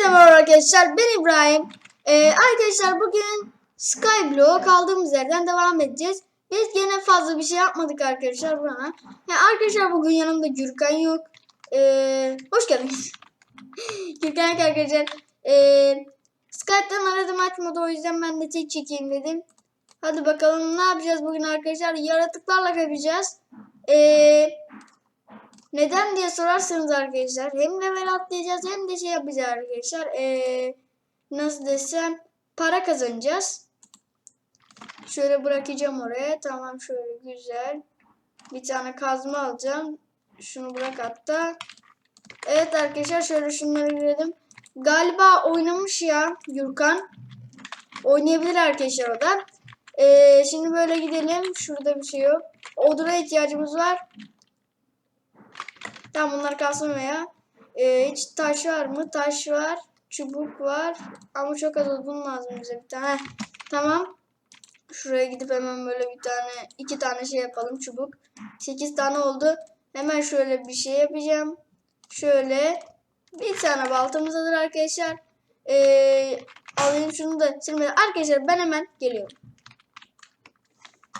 Herkese merhaba arkadaşlar. Ben İbrahim. Ee, arkadaşlar bugün Skyblock kaldığımız yerden devam edeceğiz. Biz gene fazla bir şey yapmadık arkadaşlar buna. Ya arkadaşlar bugün yanımda Gürkan yok. Ee, hoş geldiniz. Gürkan yok arkadaşlar. Ee, Skype'den aradım açmadı o yüzden ben de tek çekeyim dedim. Hadi bakalım ne yapacağız bugün arkadaşlar? Yaratıklarla kapacağız. Ee, neden diye sorarsanız arkadaşlar hem level atlayacağız hem de şey yapacağız arkadaşlar. Ee, nasıl desem para kazanacağız. Şöyle bırakacağım oraya. Tamam şöyle güzel. Bir tane kazma alacağım. Şunu bırak hatta. Evet arkadaşlar şöyle şunları görelim. Galiba oynamış ya Gürkan. Oynayabilir arkadaşlar o da. Ee, şimdi böyle gidelim. Şurada bir şey yok. Odura ihtiyacımız var. Tamam bunlar kalsın veya. Ee, hiç taş var mı? Taş var. Çubuk var. Ama çok az odun lazım bize bir tane. Heh, Tamam. Şuraya gidip hemen böyle bir tane, iki tane şey yapalım çubuk. Sekiz tane oldu. Hemen şöyle bir şey yapacağım. Şöyle bir tane baltamız hazır arkadaşlar. Ee, alayım şunu da silmeden. Arkadaşlar ben hemen geliyorum.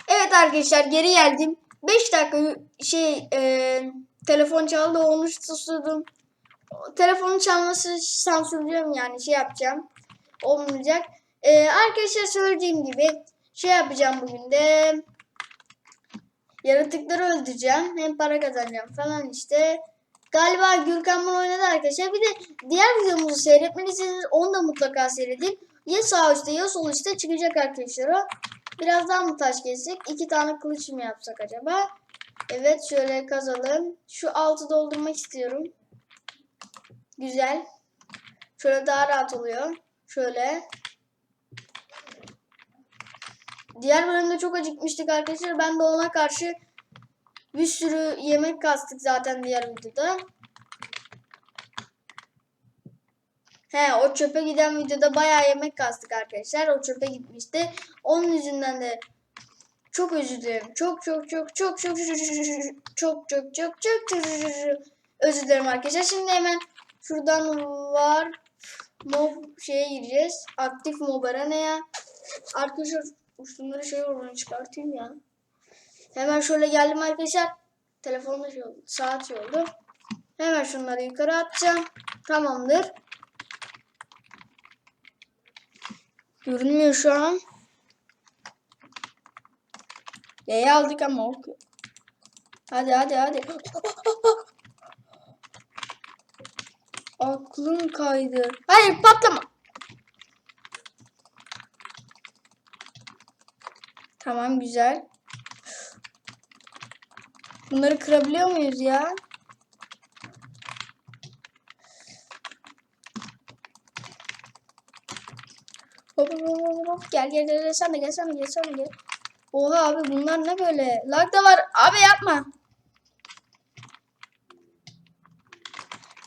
Evet arkadaşlar geri geldim. 5 dakika şey e, telefon çaldı onu susturdum. Telefonun çalması sansürlüyorum yani şey yapacağım. Olmayacak. E, arkadaşlar söylediğim gibi şey yapacağım bugün de. Yaratıkları öldüreceğim. Hem para kazanacağım falan işte. Galiba Gürkan bunu oynadı arkadaşlar. Bir de diğer videomuzu seyretmediyseniz onu da mutlaka seyredin. Ya sağ üstte ya sol üstte çıkacak arkadaşlar o. Biraz mı taş kessek? İki tane kılıç mı yapsak acaba? Evet şöyle kazalım. Şu altı doldurmak istiyorum. Güzel. Şöyle daha rahat oluyor. Şöyle. Diğer bölümde çok acıkmıştık arkadaşlar. Ben de ona karşı bir sürü yemek kastık zaten diğer videoda. He o çöpe giden videoda bayağı yemek kastık arkadaşlar. O çöpe gitmişti. Onun yüzünden de çok özür dilerim. Çok çok çok çok çok çok çok çok çok çok çok özür dilerim arkadaşlar. Şimdi hemen şuradan var mob şeye gireceğiz. Aktif mob arenaya. Arkadaşlar şunları şey oradan çıkartayım ya. Hemen şöyle geldim arkadaşlar. Telefonda şey oldu. Saat şey oldu. Hemen şunları yukarı atacağım. Tamamdır. Görünmüyor şu an. Y'yi aldık ama ok. Hadi hadi hadi. Aklım kaydı. Hayır patlama. Tamam güzel. Bunları kırabiliyor muyuz ya? Hop hop hop hop. Gel gel gel sen de gel sen de gel sen de gel. Oha abi bunlar ne böyle? Lag da var. Abi yapma.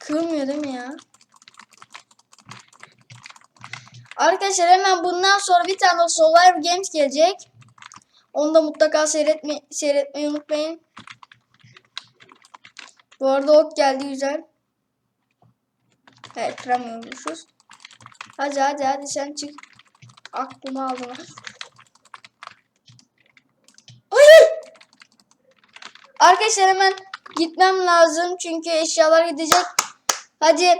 Kırılmıyor değil mi ya? Arkadaşlar hemen bundan sonra bir tane Survivor Games gelecek. Onu da mutlaka seyretme, seyretmeyi unutmayın. Bu arada ok geldi güzel. Evet kıramıyormuşuz. Hadi hadi hadi sen çık. Aklımı aldın. Hayır. Arkadaşlar hemen gitmem lazım çünkü eşyalar gidecek. Hadi.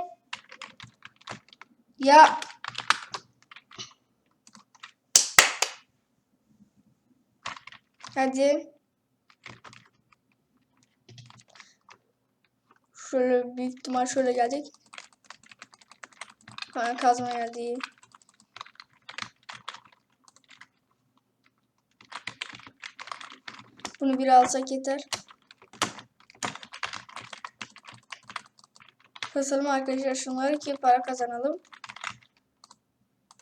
Ya. Hadi. Şöyle büyük ihtimal şöyle gelecek. Ha kazma geldi. Bunu bir alsak yeter. Basalım arkadaşlar şunları ki para kazanalım.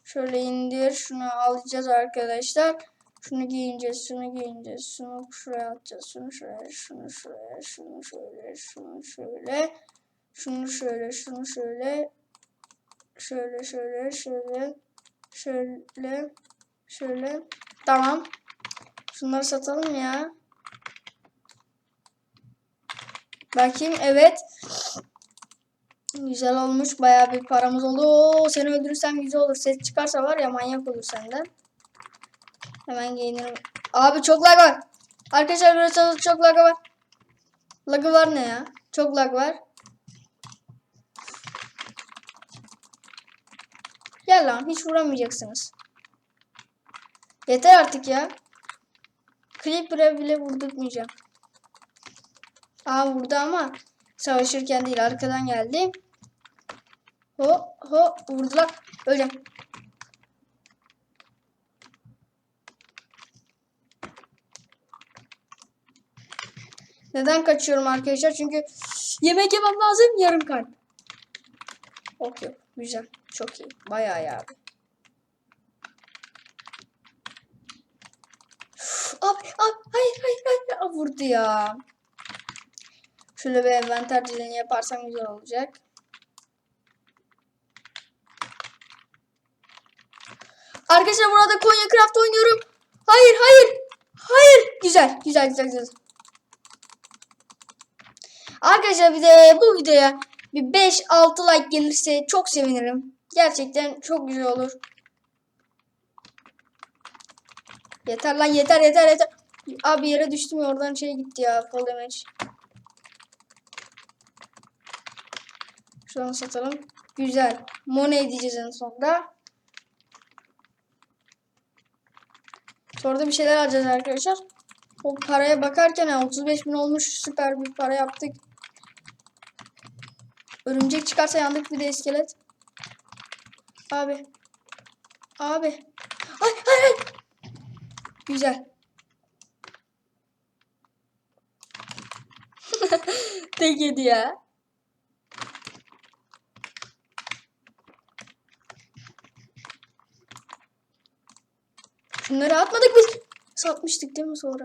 Şöyle indir. Şunu alacağız arkadaşlar. Şunu giyineceğiz. Şunu giyineceğiz. Şunu şuraya atacağız. Şunu şuraya. Şunu şuraya. Şunu şöyle. Şunu şöyle. Şunu şöyle. Şunu şöyle. Şöyle şöyle şöyle. Şöyle. Şöyle. Tamam. Şunları satalım ya. Bakayım evet. Güzel olmuş. Bayağı bir paramız oldu. Oo, seni öldürürsem güzel olur. Ses çıkarsa var ya manyak olur senden. Hemen giyinirim. Abi çok lag var. Arkadaşlar görüyorsanız çok lag var. Lagı var ne ya? Çok lag var. Gel lan hiç vuramayacaksınız. Yeter artık ya. Creeper'e bile vurdurtmayacağım. Aa vurdu ama savaşırken değil arkadan geldi. Ho ho vurdular. Öleceğim. Neden kaçıyorum arkadaşlar? Çünkü yemek yemem lazım yarım kalp. Okey. Güzel. Çok iyi. Bayağı iyi abi. Abi, abi, hayır, hayır, hayır. Vurdu ya. Şöyle bir envanter düzeni yaparsam güzel olacak. Arkadaşlar burada Konya Craft oynuyorum. Hayır, hayır. Hayır. Güzel, güzel, güzel, güzel. Arkadaşlar bir de bu videoya bir 5-6 like gelirse çok sevinirim. Gerçekten çok güzel olur. Yeter lan yeter yeter yeter. Abi yere düştüm oradan şey gitti ya. Fall damage. Şu an satalım. Güzel. Money diyeceğiz en sonunda. Sonra da bir şeyler alacağız arkadaşlar. O paraya bakarken ha, 35 bin olmuş süper bir para yaptık. Örümcek çıkarsa yandık bir de iskelet. Abi. Abi. Ay ay ay. Güzel. Tek yedi ya. Şunları atmadık biz. Satmıştık değil mi sonra?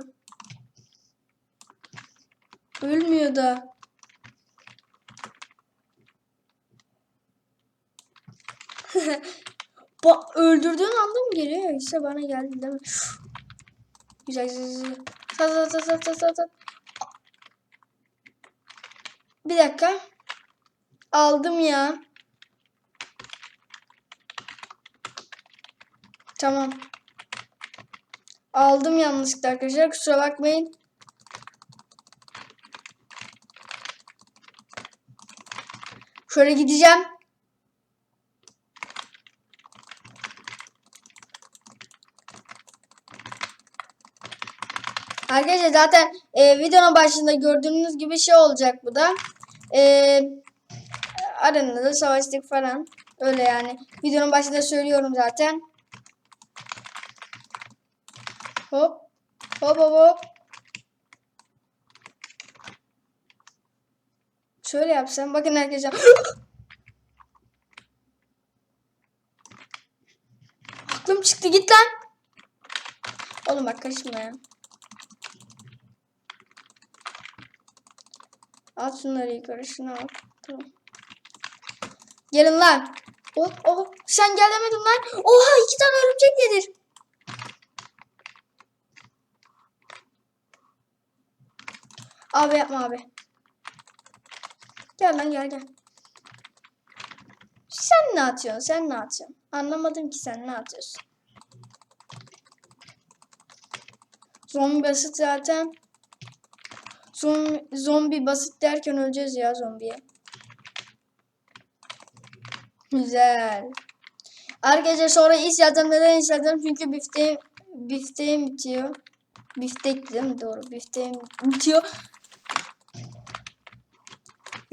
Ölmüyor da. ba öldürdüğün anda mı geliyor? İşte bana geldi değil mi? Güzel güzel güzel. Sat sat sat sat sat sat. sat. Bir dakika. Aldım ya. Tamam. Aldım yanlışlıkla arkadaşlar. Kusura bakmayın. Şöyle gideceğim. Arkadaşlar zaten e, videonun başında gördüğünüz gibi şey olacak bu da. E, aranızda savaştık falan. Öyle yani. Videonun başında söylüyorum zaten. Hop. Hop hop hop. Şöyle yapsam. Bakın arkadaşlar. Aklım çıktı git lan. Oğlum bak karışma ya. Al şunları yukarı al. Tamam. Gelin lan. Oh oh sen gel demedin lan. Oha iki tane örümcek nedir? Abi yapma abi. Gel lan gel gel. Sen ne atıyorsun? Sen ne atıyorsun? Anlamadım ki sen ne atıyorsun. Zombi basit zaten. Zombi, zombi basit derken öleceğiz ya zombiye. Güzel. Arkadaşlar sonra yapacağım. Neden yapacağım? Çünkü bifteğim, bifteğim bitiyor. Biftek değil mi? Doğru. Bifteğim bitiyor.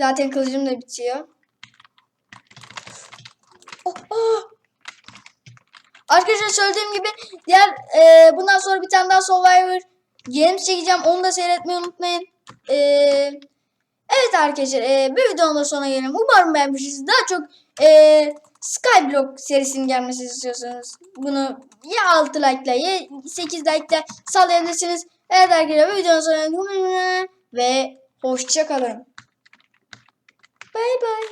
Zaten kılıcım da bitiyor. Oh, oh. Arkadaşlar söylediğim gibi diğer e, bundan sonra bir tane daha Survivor Games çekeceğim. Onu da seyretmeyi unutmayın. E, evet arkadaşlar e, bir videonun da sonuna gelelim. Umarım beğenmişsiniz. Daha çok e, Skyblock serisinin gelmesini istiyorsanız bunu ya 6 like ile ya 8 like ile sallayabilirsiniz. Evet arkadaşlar videonun sonuna ve hoşçakalın. Bay bay.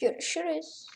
Görüşürüz.